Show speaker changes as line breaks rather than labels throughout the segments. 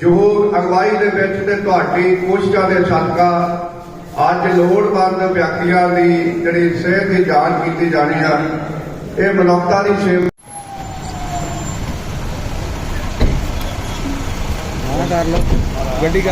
ਜੋ ਅਗਵਾਈ ਦੇ ਵਿੱਚ ਤੇ ਤੁਹਾਡੀ ਕੋਸ਼ਿਸ਼ਾਂ ਦੇ ਸਦਕਾ ਅੱਜ ਲੋੜਵੰਦ ਵਿਅਕਤੀਆਂ ਦੀ ਜਿਹੜੀ ਸਿਹਤ ਦੀ ਜਾਂਚ ਕੀਤੀ ਜਾਣੀ ਆ, ਇਹ ਮਨੁੱਖਤਾ ਦੀ ਸੇਵਾ
ਕਰ ਲਓ ਗੱਡੀ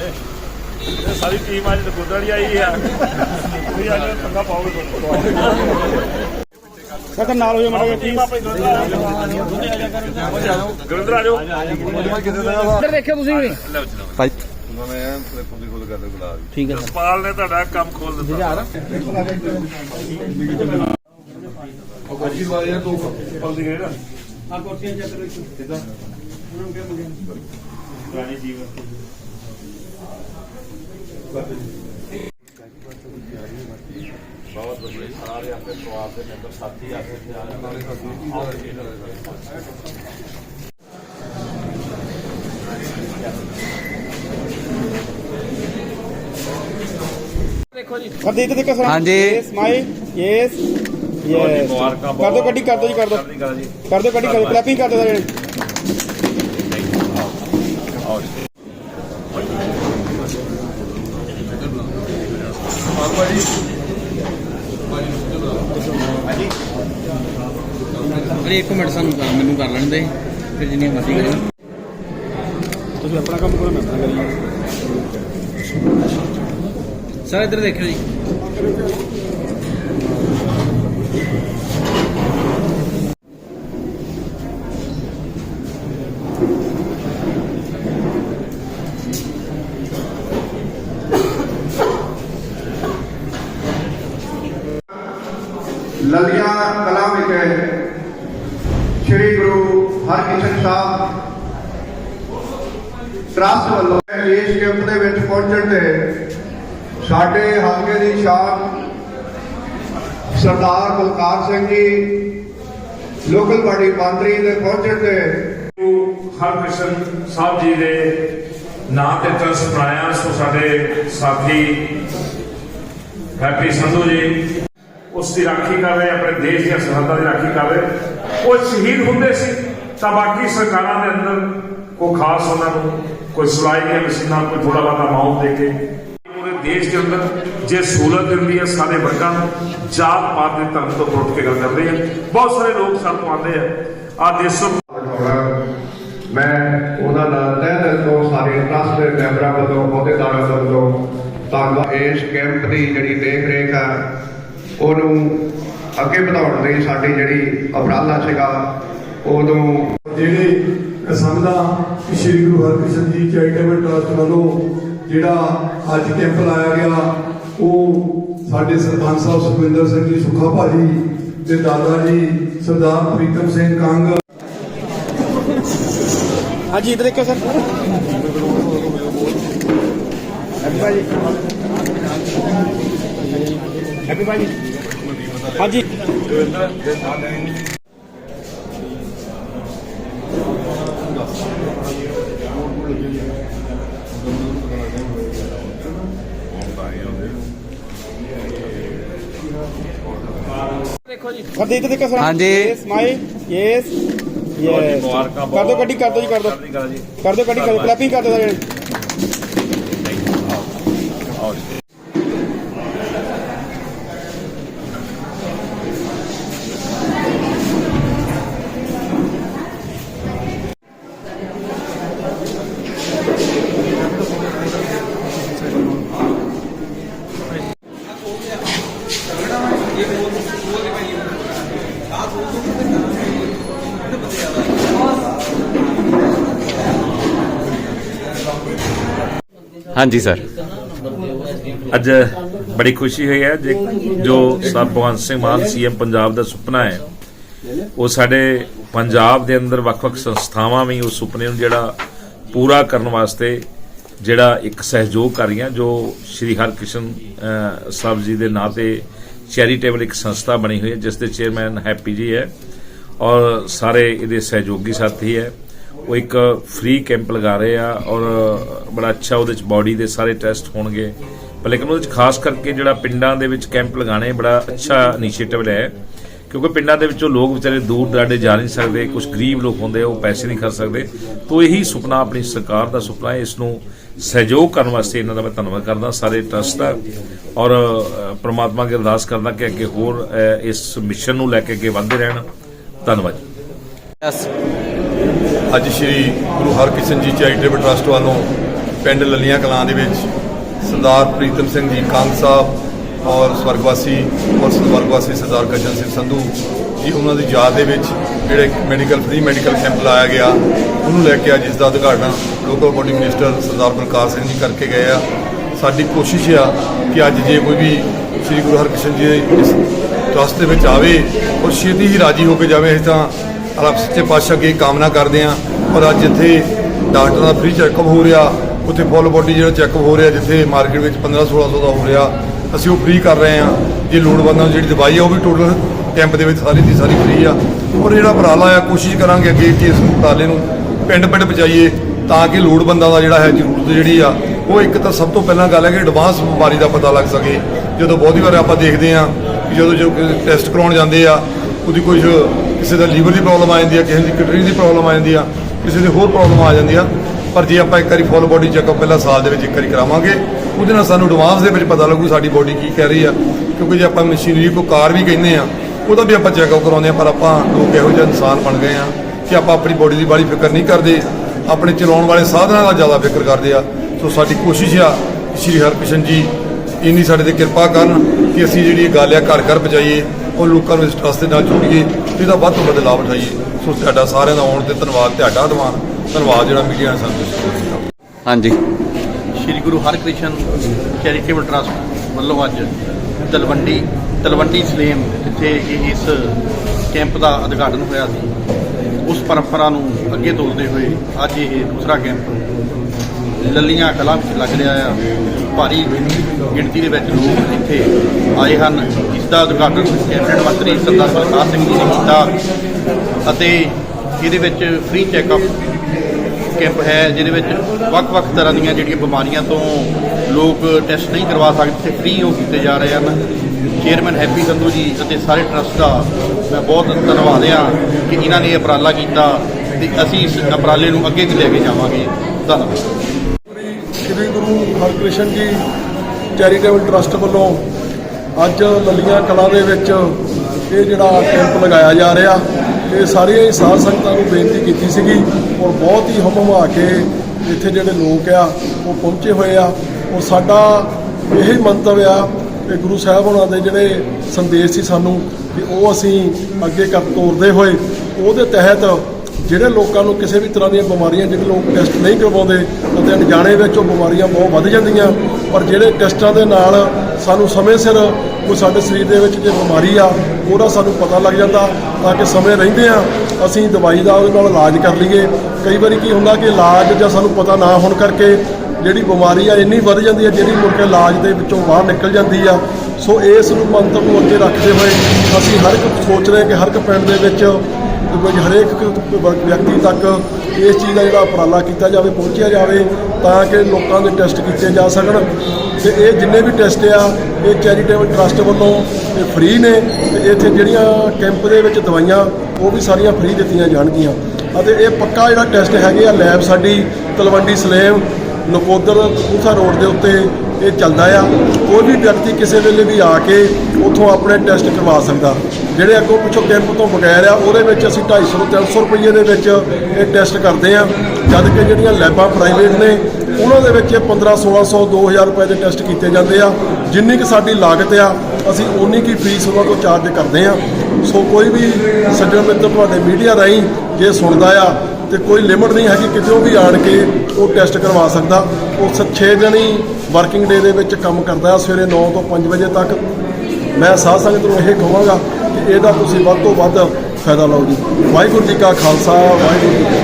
ਕਾ
ਸਾਰੀ ਟੀਮ ਅੱਜ ਵਾਲੀ ਆਈ ਆ। ਤੁਸੀਂ ਅੱਜ ਪੰਗਾ ਪਾਓਗੇ
ਸਰ ਨਾਲ ਹੋਏ ਮਾੜਾ
ਟੀਮ ਆਪਣੀ ਗੁਰਿੰਦਰ ਆ ਜਾਓ।
ਇੱਧਰ ਦੇਖਿਓ ਤੁਸੀਂ ਵੀ। ਭਾਈ ਠੀਕ ਹੈ।
ਜਸਪਾਲ ਨੇ ਤੁਹਾਡਾ ਕੰਮ ਖੋਲ ਦਿੱਤਾ। ਪਲਦੀ ਗਏ ਨਾ ਰਾਣੀ ਜੀਵਨ
ਸਰ ਦੇ ਦੇਖੋ ਸਰ
ਹਾਂਜੀ।
ਸਮਾਈਲ ਯੈਸ ਯੈਸ
ਮੁਬਾਰਕਾਂ
ਕਰ ਦੋ ਗੱਡੀ ਕਰ ਦੋ ਜੀ ਕਰ ਦੋ
ਜੀ
ਕਰ ਦੋ ਗੱਡੀ ਕਰ ਦੋ ਕਲੈਪਿੰਗ ਕਰ ਦੋ ਸਰ
ਅਰੇ ਇੱਕ ਮਿੰਟ ਸਾਨੂੰ ਕਰ- ਮੈਨੂੰ ਕਰ ਲੈਣ ਦੇ ਫਿਰ ਜਿੰਨੀ ਮਰਜ਼ੀ ਕਰੀ।
ਤੁਸੀਂ ਆਪਣਾ ਕੰਮ ਕਰੋ ਮੈਂ ਆਪਣਾ ਕਰੀ
ਸਰ ਇੱਧਰ ਦੇਖਿਓ ਜੀ।
ਲਲੀਆਂ ਕਲਾਂ ਵਿਖੇ ਸ੍ਰੀ ਗੁਰੂ ਹਰਕ੍ਰਿਸ਼ਨ ਸਾਹਿਬ ਟਰਸਟ ਵੱਲੋਂ ਇਸ ਕੈਂਪ ਦੇ ਵਿੱਚ ਪਹੁੰਚਣ ਤੇ ਸਾਡੇ ਹਲਕੇ ਦੀ ਸ਼ਾਨ ਸਰਦਾਰ ਬਲਕਾਰ ਸਿੰਘ ਜੀ, ਲੋਕਲ ਬਾਡੀ ਮੰਤਰੀ ਦੇ ਪਹੁੰਚਣ ਤੇ
ਹਰਕ੍ਰਿਸ਼ਨ ਸਾਹਿਬ ਜੀ ਦੇ ਨਾਂ ਤੇ ਟਰਸਟ ਬਣਾਇਆ ਸੋ ਸਾਡੇ ਸਾਥੀ ਹੈਪੀ ਸੰਧੂ ਜੀ ਉਸ ਦੀ ਰਾਖੀ ਕਰ ਰਹੇ, ਆਪਣੇ ਦੇਸ਼ ਦੀਆਂ ਸਰਹੱਦਾਂ ਦੀ ਰਾਖੀ ਕਰ ਰਹੇ। ਉਹ ਸ਼ਹੀਦ ਹੁੰਦੇ ਸੀ, ਤਾਂ ਬਾਕੀ ਸਰਕਾਰਾਂ ਦੇ ਅੰਦਰ ਕੋਈ ਖਾਸ ਉਹਨਾਂ ਨੂੰ ਕੋਈ ਸਿਲਾਈ ਦੀਆਂ ਮਸ਼ੀਨਾਂ, ਕੋਈ ਥੋੜਾ ਬਹੁਤਾ ਅਮਾਉਂਟ ਦੇ ਕੇ ਪੂਰੇ ਦੇਸ਼ ਦੇ ਅੰਦਰ ਜੇ ਸਹੂਲਤ ਦਿੰਦੀ ਹੈ, ਸਾਰੇ ਵਰਗਾਂ ਨੂੰ ਜਾਤ ਪਾਤ ਦੇ ਧਰਮ ਤੋਂ ਟੁੱਟ ਕੇ ਗੱਲ ਕਰਦੇ ਆ। ਬਹੁਤ ਸਾਰੇ ਲੋਕ ਸਾਨੂੰ ਆਉਂਦੇ ਆ। ਆ ਦੇਸ਼ੋਂ
ਮੈਂ ਉਹਨਾਂ ਦਾ ਤਹਿ ਦਿਲ ਤੋਂ ਸਾਰੇ ਟਰਸਟ ਦੇ ਮੈਂਬਰਾਂ ਵੱਲੋਂ, ਅਹੁਦੇਦਾਰਾਂ ਵੱਲੋਂ ਧੰਨਵਾਦ। ਇਸ ਕੈਂਪ ਦੀ ਜਿਹੜੀ ਦੇਖ ਰੇਖ ਆ ਉਹਨੂੰ ਅੱਗੇ ਵਧਾਉਣ ਲਈ ਸਾਡੀ ਜਿਹੜੀ ਉਪਰਾਲਾ ਸੀਗਾ ਉਦੋਂ
ਜਿਹੜੇ ਸਮਝਦਾ ਕਿ ਸ੍ਰੀ ਗੁਰੂ ਹਰਕ੍ਰਿਸ਼ਨ ਜੀ ਚੈਰੀਟੇਬਲ ਟਰਸਟ ਵੱਲੋਂ ਜਿਹੜਾ ਅੱਜ ਕੈਂਪ ਲਾਇਆ ਗਿਆ ਉਹ ਸਾਡੇ ਸਰਪੰਚ ਸਾਹਿਬ ਸੁਖਵਿੰਦਰ ਸਿੰਘ ਜੀ ਸੁੱਖਾ ਭਾਜੀ ਤੇ ਦਾਦਾ ਜੀ ਸਰਦਾਰ ਪ੍ਰੀਤਮ ਸਿੰਘ ਕੰਗ।
ਹਾਂਜੀ ਇੱਧਰ ਦੇਖਿਓ ਸਰ। ਹੈਪੀ ਭਾਜੀ ਹੈਪੀ ਭਾਜੀ ਹਾਂਜੀ
ਦੇਖੋ ਜੀ
ਸਰ। ਦੇ ਦੇਖੋ ਸਰ
ਹਾਂਜੀ।
ਸਮਾਈਲ ਯੈਸ ਯੈਸ ਕਰ ਦੋ ਗੱਡੀ ਕਰ ਦੋ ਜੀ ਕਰ ਦੋ ਕਰ ਦੋ ਗੱਡੀ ਕਰ ਦੋ ਕਲੈਪਿੰਗ ਕਰ ਦੋ ਸਰ
ਹਾਂਜੀ ਸਰ
ਅੱਜ ਬੜੀ ਖੁਸ਼ੀ ਹੋਈ ਹੈ ਜੇ ਜੋ ਸਰ ਭਗਵੰਤ ਸਿੰਘ ਮਾਨ ਸੀਐਮ ਪੰਜਾਬ ਦਾ ਸੁਪਨਾ ਹੈ, ਉਹ ਸਾਡੇ ਪੰਜਾਬ ਦੇ ਅੰਦਰ ਵੱਖ-ਵੱਖ ਸੰਸਥਾਵਾਂ ਵੀ ਉਸ ਸੁਪਨੇ ਨੂੰ ਜਿਹੜਾ ਪੂਰਾ ਕਰਨ ਵਾਸਤੇ ਜਿਹੜਾ ਇੱਕ ਸਹਿਯੋਗ ਕਰ ਰਹੀਆਂ, ਜੋ ਸ਼੍ਰੀ ਹਰਕ੍ਰਿਸ਼ਨ ਸਾਹਿਬ ਜੀ ਦੇ ਨਾਂ ਤੇ ਚੈਰੀਟੇਬਲ ਇੱਕ ਸੰਸਥਾ ਬਣੀ ਹੋਈ ਹੈ, ਜਿਸ ਦੇ ਚੇਅਰਮੈਨ ਹੈਪੀ ਜੀ ਹੈ ਔਰ ਸਾਰੇ ਇਹਦੇ ਸਹਿਯੋਗੀ ਸਾਥੀ ਹੈ। ਉਹ ਇੱਕ ਫ੍ਰੀ ਕੈਂਪ ਲਗਾ ਰਹੇ ਆ ਔਰ ਬੜਾ ਅੱਛਾ ਉਹਦੇ ਚ ਬਾਡੀ ਦੇ ਸਾਰੇ ਟੈਸਟ ਹੋਣਗੇ। ਪਰ ਲੇਕਿਨ ਉਹਦੇ ਚ ਖਾਸ ਕਰਕੇ ਜਿਹੜਾ ਪਿੰਡਾਂ ਦੇ ਵਿੱਚ ਕੈਂਪ ਲਗਾਣੇ ਬੜਾ ਅੱਛਾ ਇਨੀਸ਼ੀਏਟਿਵ ਹੈ। ਕਿਉਂਕਿ ਪਿੰਡਾਂ ਦੇ ਵਿੱਚੋਂ ਲੋਕ ਵਿਚਾਰੇ ਦੂਰ ਦਰਾਡੇ ਜਾ ਨਹੀਂ ਸਕਦੇ ਕੁਝ ਗਰੀਬ ਲੋਕ ਹੁੰਦੇ ਆ, ਉਹ ਪੈਸੇ ਨਹੀਂ ਖਰਚ ਸਕਦੇ। ਤੋਂ ਇਹੀ ਸੁਪਨਾ ਆਪਣੀ ਸਰਕਾਰ ਦਾ ਸੁਪਨਾ ਹੈ ਇਸ ਨੂੰ ਸਹਿਯੋਗ ਕਰਨ ਵਾਸਤੇ ਇਹਨਾਂ ਦਾ ਮੈਂ ਧੰਨਵਾਦ ਕਰਦਾ ਸਾਰੇ ਟਰਸਟ ਦਾ। ਔਰ ਅ, ਪ੍ਰਮਾਤਮਾ ਅੱਗੇ ਅਰਦਾਸ ਕਰਦਾ ਕਿ ਅੱਗੇ ਹੋਰ ਇਸ ਮਿਸ਼ਨ ਨੂੰ ਲੈ ਕੇ ਅੱਗੇ ਵਧਦੇ ਰਹਿਣ। ਧੰਨਵਾਦ। ਜੀ
ਅੱਜ ਸ਼੍ਰੀ ਗੁਰੂ ਹਰਕ੍ਰਿਸ਼ਨ ਜੀ ਚੈਰੀਟੇਬਲ ਟਰਸਟ ਵੱਲੋਂ ਪਿੰਡ ਲੱਲੀਆਂ ਕਲਾਂ ਦੇ ਵਿੱਚ ਸਰਦਾਰ ਪ੍ਰੀਤਮ ਸਿੰਘ ਜੀ ਕਾਂਗ ਸਾਹਿਬ ਔਰ ਸਵਰਗਵਾਸੀ ਔਰ ਸਵਰਗਵਾਸੀ ਸਰਦਾਰ ਗਜਨ ਸਿੰਘ ਸੰਧੂ ਜੀ, ਉਹਨਾਂ ਦੀ ਯਾਦ ਦੇ ਵਿੱਚ ਜਿਹੜੇ ਮੈਡੀਕਲ ਫ੍ਰੀ ਮੈਡੀਕਲ ਕੈਂਪ ਲਾਇਆ ਗਿਆ, ਉਹਨੂੰ ਲੈ ਕੇ ਅੱਜ ਇਸ ਦਾ ਉਦਘਾਟਨ local body minister Sardar Parkash Singh ji ਕਰਕੇ ਗਏ ਆ। ਸਾਡੀ ਕੋਸ਼ਿਸ਼ ਆ ਕਿ ਅੱਜ ਜੇ ਕੋਈ ਵੀ ਸ੍ਰੀ ਗੁਰੂ ਹਰਕ੍ਰਿਸ਼ਨ ਜੀ ਦੇ ਇਸ ਟਰਸਟ ਦੇ ਵਿੱਚ ਆਵੇ ਔਰ ਛੇਤੀ ਹੀ ਰਾਜੀ ਹੋ ਕੇ ਜਾਵੇ, ਅਸੀਂ ਤਾਂ ਰੱਬ ਸੱਚੇ ਪਾਤਸ਼ਾਹ ਅੱਗੇ ਕਾਮਨਾ ਕਰਦੇ ਹਾਂ। ਔਰ ਅੱਜ ਇੱਥੇ ਡਾਕਟਰ ਦਾ ਫ੍ਰੀ ਚੈੱਕਅਪ ਹੋ ਰਿਹਾ। ਉੱਥੇ ਫੁੱਲ ਬੋਡੀ ਜਿਹੜਾ ਚੈੱਕਅਪ ਹੋ ਰਿਹਾ, ਜਿੱਥੇ ਮਾਰਕੀਟ ਵਿੱਚ 15 1600 ਦਾ ਹੋ ਰਿਹਾ। ਅਸੀਂ ਉਹ ਫ੍ਰੀ ਕਰ ਰਹੇ ਹਾਂ। ਜੇ ਲੋੜਵੰਦਾਂ ਨੂੰ ਜਿਹੜੀ ਦਵਾਈ ਆ, ਉਹ ਵੀ ਟੋਟਲ ਕੈਂਪ ਦੇ ਵਿੱਚ ਸਾਰੀ ਦੀ ਸਾਰੀ ਫ੍ਰੀ ਆ। ਔਰ ਜਿਹੜਾ ਉਪਰਾਲਾ ਆ, ਕੋਸ਼ਿਸ਼ ਕਰਾਂਗੇ ਅੱਗੇ ਕਿ ਇਸ ਉਪਰਾਲੇ ਨੂੰ ਪਿੰਡ ਪਿੰਡ ਪਹੁੰਚਾਈਏ ਤਾਂ ਕਿ ਲੋੜਵੰਦਾਂ ਦਾ ਜਿਹੜਾ ਹੈ ਜ਼ਰੂਰਤ ਜਿਹੜੀ ਆ, ਉਹ ਇੱਕ ਤਾਂ ਸਭ ਤੋਂ ਪਹਿਲਾਂ ਗੱਲ ਹੈ ਕਿ ਐਡਵਾਂਸ ਬਿਮਾਰੀ ਦਾ ਪਤਾ ਲੱਗ ਸਕੇ। ਜਦੋਂ ਬਹੁਤੀ ਵਾਰ ਆਪਾਂ ਦੇਖਦੇ ਆ ਜਦੋਂ ਜੋ ਟੈਸਟ ਕਰਾਉਣ ਜਾਂਦੇ ਆ, ਉਹਦੀ ਕੁਝ ਕਿਸੇ ਦਾ ਲੀਵਰ ਦੀ ਪ੍ਰੋਬਲਮ ਆ ਜਾਂਦੀ ਆ, ਕਿਸੇ ਦੀ ਕਿਡਨੀ ਦੀ ਪ੍ਰੋਬਲਮ ਆ ਜਾਂਦੀ ਆ, ਕਿਸੇ ਦੀ ਹੋਰ ਪ੍ਰੋਬਲਮ ਆ ਜਾਂਦੀ ਆ, ਪਰ ਜੇ ਆਪਾਂ ਇੱਕ ਵਾਰੀ ਫੁੱਲ ਬੋਡੀ ਚੈੱਕਅਪ ਪਹਿਲਾਂ ਸਾਲ ਦੇ ਵਿੱਚ ਇੱਕ ਵਾਰੀ ਕਰਾਵਾਂਗੇ, ਉਹਦੇ ਨਾਲ ਸਾਨੂੰ ਐਡਵਾਂਸ ਦੇ ਵਿੱਚ ਪਤਾ ਲੱਗੂ ਸਾਡੀ ਬੋਡੀ ਕੀ ਕਹਿ ਰਹੀ ਆ, ਕਿਉਂਕਿ ਜੇ ਆਪਾਂ ਮਸ਼ੀਨਰੀ ਕੋ ਕਾਰ ਵੀ ਕਹਿੰਦੇ ਆ, ਉਹਦਾ ਵੀ ਆਪਾਂ ਚੈੱਕਅਪ ਕਰਾਉਂਦੇ ਆ, ਪਰ ਆਪਾਂ ਲੋਕ ਇਹੋ ਜਿਹੇ ਇਨਸਾਨ ਬਣ ਗਏ ਆ ਕਿ ਆਪਾਂ ਆਪਣੀ ਬੋਡੀ ਦੀ ਬਾੜੀ ਫਿਕਰ ਨਹੀਂ ਕਰਦੇ, ਆਪਣੇ ਚਲਾਉਣ ਵਾਲੇ ਸਾਧਨਾਂ ਦਾ ਜ਼ਿਆਦਾ ਫਿਕਰ ਕਰਦੇ ਆ। ਸੋ ਸਾਡੀ ਕੋਸ਼ਿਸ਼ ਆ ਸ਼੍ਰੀ ਹਰਕ੍ਰਿਸ਼ਨ ਜੀ, ਇੰਨੀ ਸਾਡੇ ਤੇ ਕਿਰਪਾ ਕਰਨ ਕਿ ਅਸੀਂ ਜਿਹੜੀ ਇਹ ਗੱਲ ਆ ਘਰ ਘਰ ਪਹੁੰਚਾਈਏ। ਔਰ ਲੋਕਾਂ ਨੂੰ ਇਸ ਟਰਸਟ ਦੇ ਨਾਲ ਜੋੜੀਏ ਤੇ ਇਹਦਾ ਵੱਧ ਤੋਂ ਵੱਧ ਲਾਭ ਉਠਾਈਏ। ਸੋ ਤੁਹਾਡਾ ਸਾਰਿਆਂ ਦਾ ਆਉਣ ਤੇ ਧੰਨਵਾਦ ਤੁਹਾਡਾ ਧੰਨਵਾਦ ਧੰਨਵਾਦ ਜਿਹੜਾ ਮੀਡੀਆ ਨੇ ਸਾਨੂੰ
ਹਾਂਜੀ।
ਸ਼੍ਰੀ ਗੁਰੂ ਹਰਕ੍ਰਿਸ਼ਨ ਚੈਰੀਟੇਬਲ ਟਰਸਟ ਵੱਲੋਂ ਅੱਜ ਤਲਵੰਡੀ ਤਲਵੰਡੀ ਸਲੇਮ ਜਿੱਥੇ ਇਹ ਇਸ ਕੈਂਪ ਦਾ ਉਦਘਾਟਨ ਹੋਇਆ ਸੀ ਉਸ ਪਰੰਪਰਾ ਨੂੰ ਅੱਗੇ ਤੋਰਦੇ ਹੋਏ ਅੱਜ ਇਹ ਦੂਸਰਾ ਕੈਂਪ ਲੱਲੀਆਂ ਕਲਾਂ ਵਿੱਚ ਲੱਗ ਰਿਹਾ ਆ। ਭਾਰੀ ਗਿਣਤੀ ਦੇ ਵਿੱਚ ਲੋਕ ਇੱਥੇ ਆਏ ਹਨ। ਇਸ ਦਾ ਉਦਘਾਟਨ ਕੈਬਨਿਟ ਮੰਤਰੀ ਸਰਦਾਰ ਬਲਕਾਰ ਸਿੰਘ ਜੀ ਨੇ ਕੀਤਾ ਅਤੇ ਇਹਦੇ ਵਿੱਚ ਫ੍ਰੀ ਚੈੱਕਅਪ ਕੈਂਪ ਹੈ, ਜਿਹਦੇ ਵਿੱਚ ਵੱਖ-ਵੱਖ ਤਰ੍ਹਾਂ ਦੀਆਂ ਜਿਹੜੀਆਂ ਬਿਮਾਰੀਆਂ ਤੋਂ ਲੋਕ ਟੈਸਟ ਨਹੀਂ ਕਰਵਾ ਸਕਦੇ ਤੇ ਫ੍ਰੀ ਉਹ ਕੀਤੇ ਜਾ ਰਹੇ ਹਨ। ਚੇਅਰਮੈਨ ਹੈਪੀ ਸੰਧੂ ਜੀ ਅਤੇ ਸਾਰੇ ਟਰਸਟ ਦਾ ਮੈਂ ਬਹੁਤ ਧੰਨਵਾਦ ਹਾਂ ਕਿ ਇਹਨਾਂ ਨੇ ਇਹ ਉਪਰਾਲਾ ਕੀਤਾ ਤੇ ਅਸੀਂ ਇਸ ਉਪਰਾਲੇ ਨੂੰ ਅੱਗੇ ਵੀ ਲੈ ਕੇ ਜਾਵਾਂਗੇ। ਧੰਨਵਾਦ।
ਸ੍ਰੀ ਗੁਰੂ ਹਰਕ੍ਰਿਸ਼ਨ ਜੀ ਚੈਰੀਟੇਬਲ ਟਰਸਟ ਵੱਲੋਂ ਅੱਜ ਲੱਲੀਆਂ ਕਲਾ ਦੇ ਵਿੱਚ ਇਹ ਜਿਹੜਾ ਕੈਂਪ ਲਗਾਇਆ ਜਾ ਰਿਹਾ, ਇਹ ਸਾਰੀਆਂ ਹੀ ਸਾਧ ਸੰਗਤਾਂ ਨੂੰ ਬੇਨਤੀ ਕੀਤੀ ਸੀਗੀ ਔਰ ਬਹੁਤ ਹੀ ਹਮਹਮਾ ਕੇ ਇੱਥੇ ਜਿਹੜੇ ਲੋਕ ਆ, ਉਹ ਪਹੁੰਚੇ ਹੋਏ ਆ। ਔਰ ਸਾਡਾ ਇਹ ਮੰਤਵ ਆ ਕਿ ਗੁਰੂ ਸਾਹਿਬ ਉਹਨਾਂ ਦੇ ਜਿਹੜੇ ਸੰਦੇਸ਼ ਸੀ ਸਾਨੂੰ ਕਿ ਉਹ ਅਸੀਂ ਅੱਗੇ ਕਰ ਤੋਰਦੇ ਹੋਏ, ਉਹਦੇ ਤਹਿਤ ਜਿਹੜੇ ਲੋਕਾਂ ਨੂੰ ਕਿਸੇ ਵੀ ਤਰ੍ਹਾਂ ਦੀਆਂ ਬਿਮਾਰੀਆਂ, ਜਿਹੜੇ ਲੋਕ ਟੈਸਟ ਨਹੀਂ ਕਰਵਾਉਂਦੇ ਅਤੇ ਅਣਜਾਣੇ ਵਿੱਚ ਉਹ ਬਿਮਾਰੀਆਂ ਬਹੁਤ ਵੱਧ ਜਾਂਦੀਆਂ। ਪਰ ਜਿਹੜੇ ਟੈਸਟਾਂ ਦੇ ਨਾਲ ਸਾਨੂੰ ਸਮੇਂ ਸਿਰ ਕੋਈ ਸਾਡੇ ਸਰੀਰ ਦੇ ਵਿੱਚ ਜੇ ਬਿਮਾਰੀ ਆ, ਉਹਦਾ ਸਾਨੂੰ ਪਤਾ ਲੱਗ ਜਾਂਦਾ, ਤਾਂ ਕਿ ਸਮੇਂ ਰਹਿੰਦੇ ਆ, ਅਸੀਂ ਦਵਾਈ ਦਾ ਉਹਦੇ ਨਾਲ ਇਲਾਜ ਕਰ ਲਈਏ। ਕਈ ਵਾਰੀ ਕੀ ਹੁੰਦਾ ਕਿ ਇਲਾਜ ਜਾਂ ਸਾਨੂੰ ਪਤਾ ਨਾ ਹੋਣ ਕਰਕੇ ਜਿਹੜੀ ਬਿਮਾਰੀ ਆ ਇੰਨੀ ਵੱਧ ਜਾਂਦੀ ਹੈ ਜਿਹੜੀ ਮੁੜ ਕੇ ਇਲਾਜ ਦੇ ਵਿੱਚੋਂ ਬਾਹਰ ਨਿਕਲ ਜਾਂਦੀ ਆ। ਸੋ ਇਸ ਨੂੰ ਮੰਤਵ ਨੂੰ ਅੱਗੇ ਰੱਖਦੇ ਹੋਏ ਅਸੀਂ ਹਰ ਇੱਕ ਸੋਚ ਰਹੇ ਕਿ ਹਰ ਇੱਕ ਪਿੰਡ ਦੇ ਵਿੱਚ ਕੋਈ ਹਰੇਕ ਵਿਅਕਤੀ ਤੱਕ ਇਸ ਚੀਜ਼ ਦਾ ਜਿਹੜਾ ਉਪਰਾਲਾ ਕੀਤਾ ਜਾਵੇ, ਪਹੁੰਚਿਆ ਜਾਵੇ, ਤਾਂ ਕਿ ਲੋਕਾਂ ਦੇ ਟੈਸਟ ਕੀਤੇ ਜਾ ਸਕਣ। ਤੇ ਇਹ ਜਿੰਨੇ ਵੀ ਟੈਸਟ ਆ, ਇਹ ਚੈਰੀਟੇਬਲ ਟਰਸਟ ਵੱਲੋਂ ਇਹ ਫ੍ਰੀ ਨੇ ਤੇ ਇੱਥੇ ਜਿਹੜੀਆਂ ਕੈਂਪ ਦੇ ਵਿੱਚ ਦਵਾਈਆਂ, ਉਹ ਵੀ ਸਾਰੀਆਂ ਫ੍ਰੀ ਦਿੱਤੀਆਂ ਜਾਣਗੀਆਂ। ਅਤੇ ਇਹ ਪੱਕਾ ਜਿਹੜਾ ਟੈਸਟ ਹੈਗੇ ਆ, ਲੈਬ ਸਾਡੀ ਤਲਵੰਡੀ ਸਲੇਮ, ਨਕੋਦਰ ਕਪੂਰਥਲਾ ਰੋਡ ਦੇ ਉੱਤੇ ਇਹ ਚੱਲਦਾ ਆ। ਕੋਈ ਵੀ ਵਿਅਕਤੀ ਕਿਸੇ ਵੇਲੇ ਵੀ ਆ ਕੇ ਉੱਥੋਂ ਆਪਣੇ ਟੈਸਟ ਕਰਵਾ ਸਕਦਾ। ਜਿਹੜੇ ਅੱਗੋਂ ਪਿੱਛੋਂ ਕੈਂਪ ਤੋਂ ਬਗੈਰ ਆ, ਉਹਦੇ ਵਿੱਚ ਅਸੀਂ 250 300 ਰੁਪਏ ਦੇ ਵਿੱਚ ਇਹ ਟੈਸਟ ਕਰਦੇ ਆ। ਜਦ ਕਿ ਜਿਹੜੀਆਂ ਲੈਬਾਂ ਪ੍ਰਾਈਵੇਟ ਨੇ, ਉਹਨਾਂ ਦੇ ਵਿੱਚ ਇਹ 15 1600 2000 ਰੁਪਏ ਦੇ ਟੈਸਟ ਕੀਤੇ ਜਾਂਦੇ ਆ। ਜਿੰਨੀ ਕਿ ਸਾਡੀ ਲਾਗਤ ਆ, ਅਸੀਂ ਉਨੀ ਕੀ ਫੀਸ ਉਹਨਾਂ ਤੋਂ ਚਾਰਜ ਕਰਦੇ ਆ। ਸੋ ਕੋਈ ਵੀ ਸੱਜਣ ਮਿੱਤਰ ਤੁਹਾਡੇ ਮੀਡੀਆ ਰਾਹੀਂ ਜੇ ਸੁਣਦਾ ਆ, ਤੇ ਕੋਈ ਲਿਮਟ ਨਹੀਂ ਹੈਗੀ ਕਿਤੇ ਵੀ ਆਣ ਕੇ ਉਹ ਟੈਸਟ ਕਰਵਾ ਸਕਦਾ। ਉਹ 6 ਜਣੀ ਵਰਕਿੰਗ ਡੇ ਦੇ ਵਿੱਚ ਕੰਮ ਕਰਦਾ ਸਵੇਰੇ 9 ਤੋਂ 5 ਵਜੇ ਤੱਕ। ਮੈਂ ਸਾਧ ਸੰਗਤ ਨੂੰ ਇਹ ਕਹਾਂਗਾ ਇਹਦਾ ਤੁਸੀਂ ਵੱਧ ਤੋਂ ਵੱਧ ਫਾਇਦਾ ਲਓ ਜੀ। ਵਾਹਿਗੁਰੂ ਜੀ ਕਾ ਖਾਲਸਾ ਵਾਹਿਗੁਰੂ ਜੀ